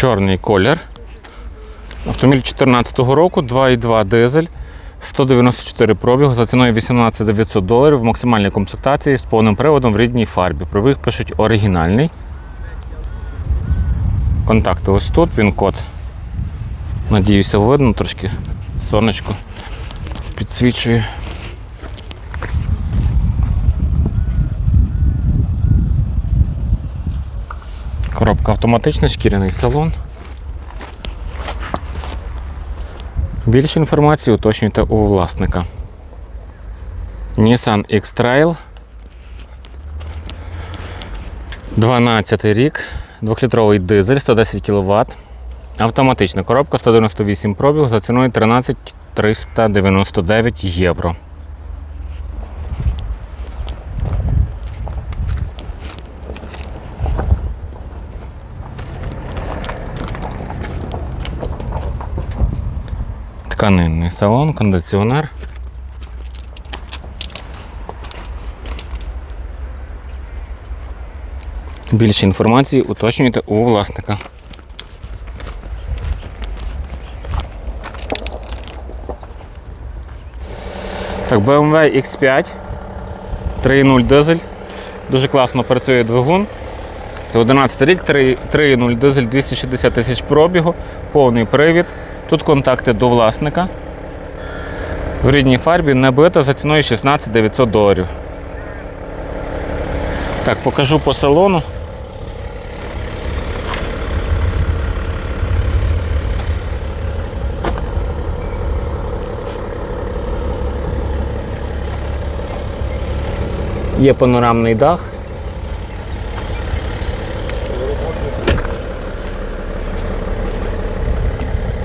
Чорний колір. Автомобіль 2014 року, 2,2 дизель, 194 пробігу за ціною 18 900 доларів в максимальній комплектації з повним приводом в рідній фарбі. Пробіг пишуть оригінальний. Контакти ось тут, він код. Надіюся, видно трошки. Сонечко підсвічує. Коробка автоматична, шкіряний салон. Більше інформації уточнюйте у власника. Nissan X-Trail. 12 рік, 2-літровий дизель, 110 кВт. Автоматична коробка 198 пробіг за ціною 13 399 євро. Тканинний салон, кондиціонер. Більше інформації уточнюйте у власника. Так, BMW X5 3.0 дизель. Дуже класно працює двигун. Це 11 рік, 3.0 дизель 260 тисяч пробігу, повний привід. Тут контакти до власника. В рідній фарбі набита за ціною 16 900 доларів. Так, покажу по салону. Є панорамний дах.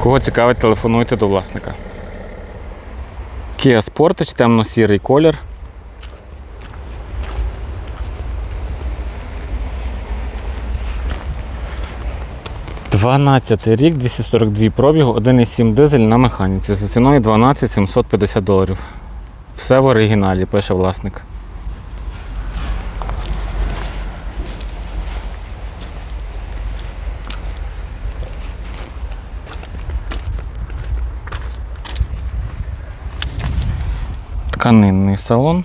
Кого цікавить, телефонуйте до власника. Kia Sportage, темно-сірий колір. Дванадцятий рік, 242 пробігу, 1,7 дизель на механіці за ціною 12 750 доларів. Все в оригіналі, пише власник. Тканинний салон.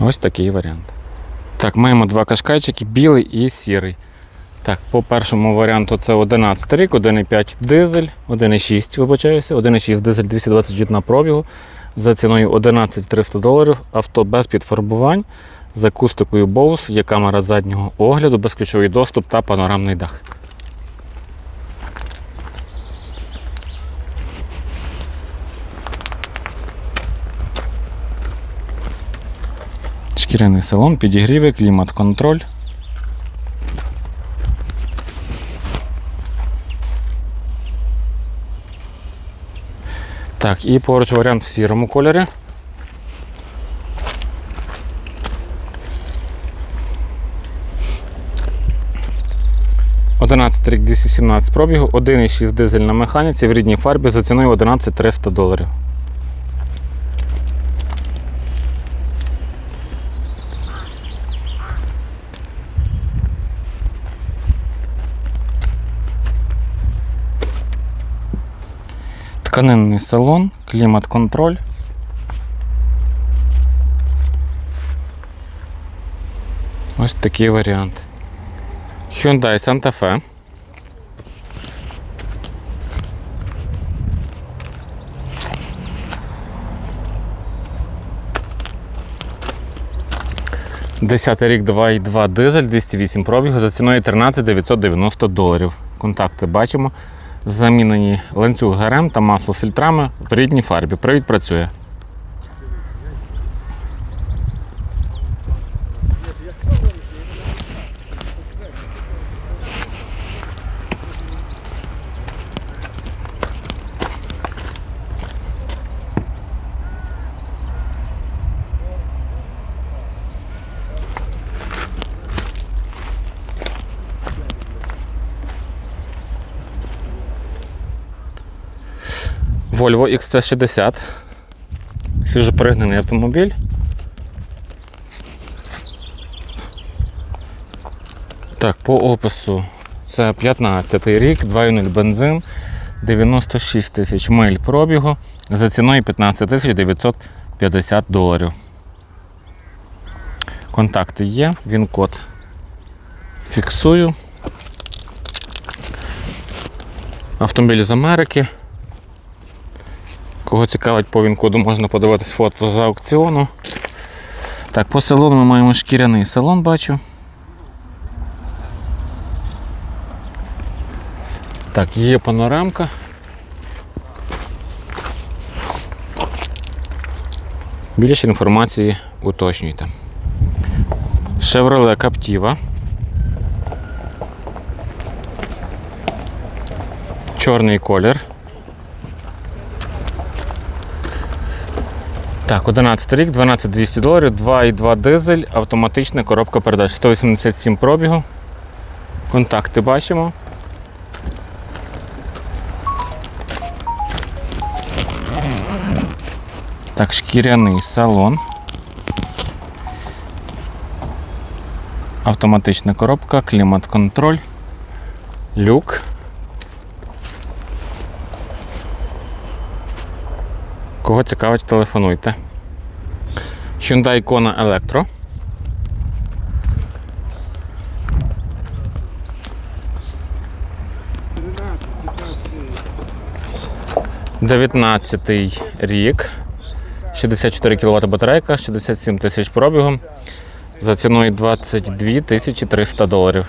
Ось такий варіант. Так, маємо два кашкайчики, білий і сірий. Так, по першому варіанту це 11 рік, 1,5 дизель, 1,6, вибачаюся, 1,6 дизель 221 пробігу. За ціною 11 300 доларів. Авто без підфарбувань, з акустикою Bose, є камера заднього огляду, безключовий доступ та панорамний дах. Шкіряний салон, підігріви, клімат-контроль. Так, і поруч варіант в сірому кольорі. Рік 217 пробігу, 1,6 дизель на механіці в рідній фарбі за ціною 11 300 доларів. Тканинний салон, клімат-контроль. Ось такий варіант. Hyundai Santa Fe. Десятий рік 2,2 дизель, 208 пробігу за ціною 13 990 доларів. Контакти бачимо. Замінені ланцюг ГРМ та масло з фільтрами в рідній фарбі. Привід працює. Volvo XC60. Свіжоперегнаний автомобіль. Так, по опису. Це 15 рік, 2.0 бензин, 96 тисяч миль пробігу за ціною 15 тисяч 950 доларів. Контакти є, він код фіксую. Автомобіль з Америки. Кого цікавить по він-коду, можна подивитись фото з аукціону. Так, по салону ми маємо шкіряний салон, бачу. Так, є панорамка. Більше інформації уточнюйте. Chevrolet Captiva. Чорний колір. Так, 11 рік, 12 200 доларів, 2,2 дизель, автоматична коробка передач, 187 пробігу. Контакти бачимо. Так, шкіряний салон. Автоматична коробка, клімат-контроль, люк. Кого цікавить, телефонуйте. Hyundai Kona Electro. Дев'ятнадцятий рік. 64 кВт батарейка, 67 тисяч пробігу. За ціною 22 тисячі 300 доларів.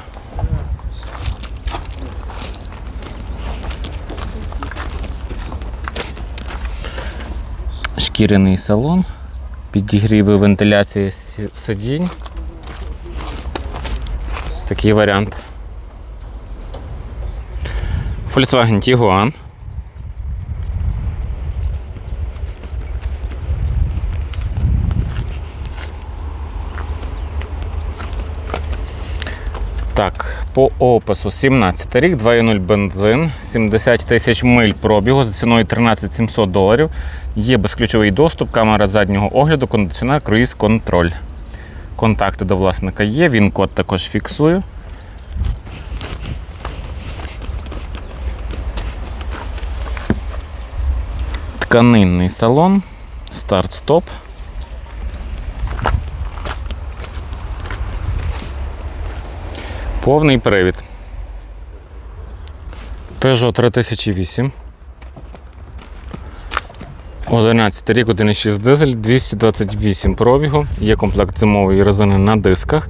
Шкіряний салон, підігріви вентиляції сидінь. Такий варіант. Volkswagen Tiguan. Так, по опису 17 рік, 2.0 бензин, 70 тисяч миль пробігу за ціною 13 700 доларів. Є безключовий доступ, камера заднього огляду, кондиціонер, круїз контроль. Контакти до власника є, він код також фіксую. Тканинний салон, старт-стоп. Повний привід. Peugeot 3008. 11 рік, 1,6 дизель, 228 пробігу. Є комплект зимової резини на дисках.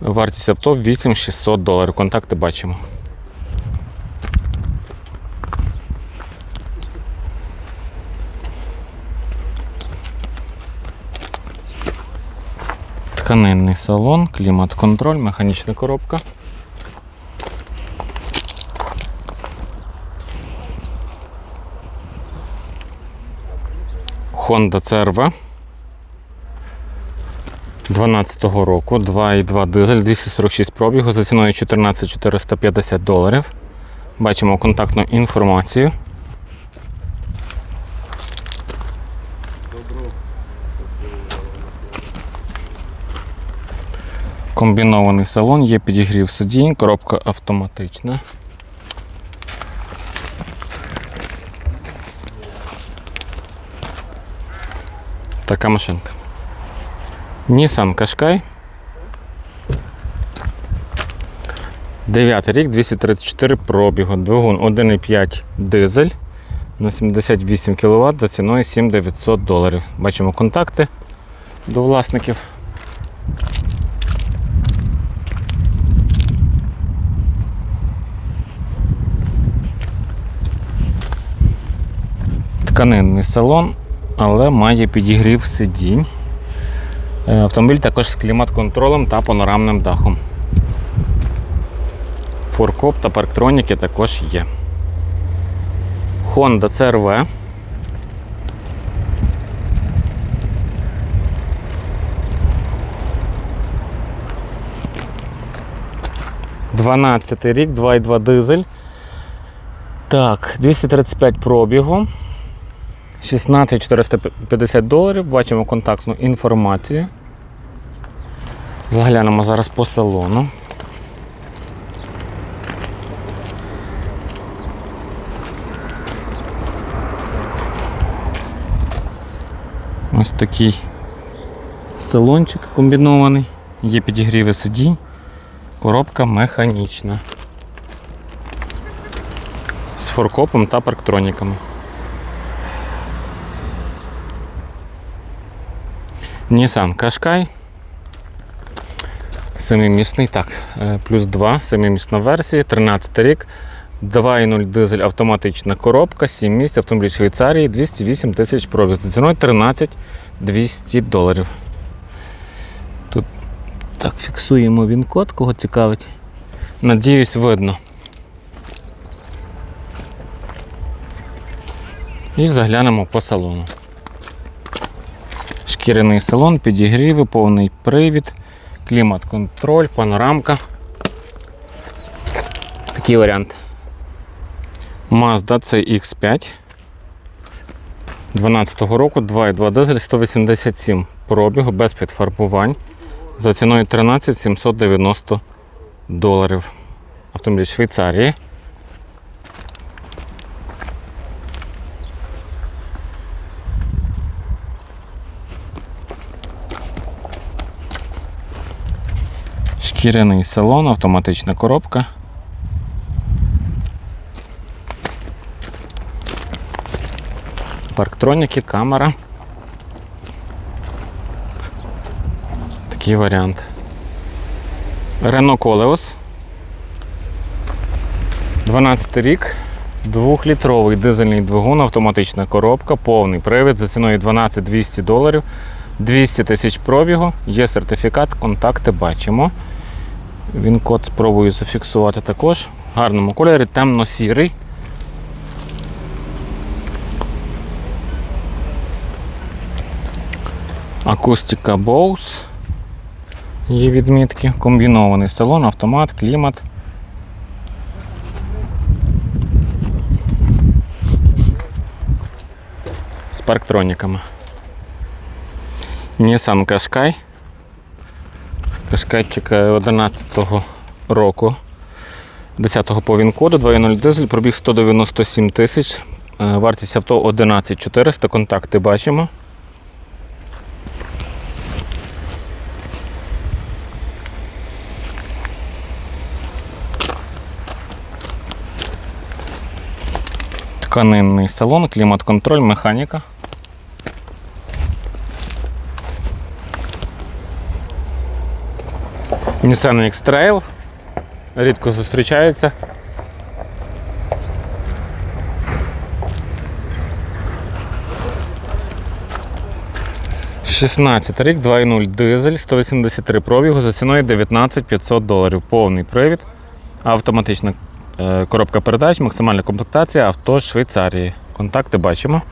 Вартість авто 8600 доларів. Контакти бачимо. Тканинний салон, клімат-контроль, механічна коробка. Honda CRV 12-го року, 2,2 дизель, 246 пробігу за ціною 14 450 доларів. Бачимо контактну інформацію. Комбінований салон, є підігрів сидінь, коробка автоматична. Така машинка. Nissan Qashqai. 9 рік, 234 пробігу. Двигун 1,5 дизель на 78 кВт за ціною 7900 доларів. Бачимо контакти до власників. Тканинний салон, але має підігрів сидінь. Е, Автомобіль також з клімат-контролем та панорамним дахом. Форкоп та парктроніки також є. Honda CRV. Дванадцятий рік, 2,2 дизель. Так, 235 пробігу. 16 450 доларів. Бачимо контактну інформацію. Заглянемо зараз по салону. Ось такий салончик комбінований. Є підігріви сидінь. Коробка механічна. З форкопом та парктроніками. Nissan Qashqai. Семимісний, так, е, плюс 2, семимісна версія, 13 рік, 2.0 дизель автоматична коробка, 7 місць, автомобіль Швейцарії, 208 тисяч пробіг. За ціною 13 200 доларів. Тут так, фіксуємо він код, кого цікавить. Надіюсь, видно. І заглянемо по салону. Шкіряний салон, підігріви, повний привід, клімат-контроль, панорамка. Такий варіант. Mazda CX5 12-го року, 2,2 дизель, 187 пробігу без підфарбувань. За ціною 13 790 доларів. Автомобіль Швейцарії. Шкіряний салон, автоматична коробка. Парктроніки, камера. Такий варіант. Renault Koleos. 12 рік. Двохлітровий дизельний двигун, автоматична коробка, повний привід за ціною 12 200 доларів, 200 тисяч пробігу, є сертифікат, контакти бачимо. Він код спробую зафіксувати також. В гарному кольорі, темно-сірий. Акустика Bose. Є відмітки. Комбінований салон, автомат, клімат. З парктроніками. Nissan Qashqai. Qashqai 11-го року. 10-го по ВІН-коду, 2.0 дизель, пробіг 197 тисяч. Е, Вартість авто 11 400, контакти бачимо. Тканинний салон, клімат-контроль, механіка. Nissan X-Trail. Рідко зустрічається. Шістнадцятий рік, 2.0 дизель, 183 пробігу за ціною 19 500 доларів. Повний привід, автоматична е, коробка передач, максимальна комплектація авто Швейцарії. Контакти бачимо.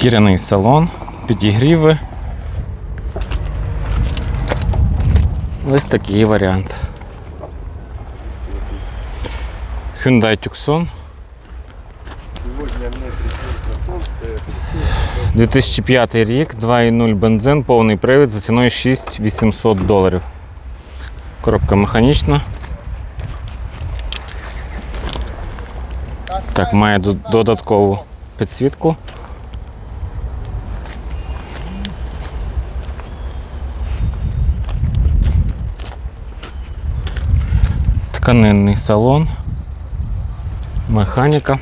Шкіряний салон, підігріви. Ось такий варіант. Hyundai Tucson. Сегодня мне приснился сон, 2005 рік, 2,0 бензин, повний привід за ціною 6800 доларів. Коробка механічна. Так, має додаткову підсвітку. Тканинний салон. Механіка.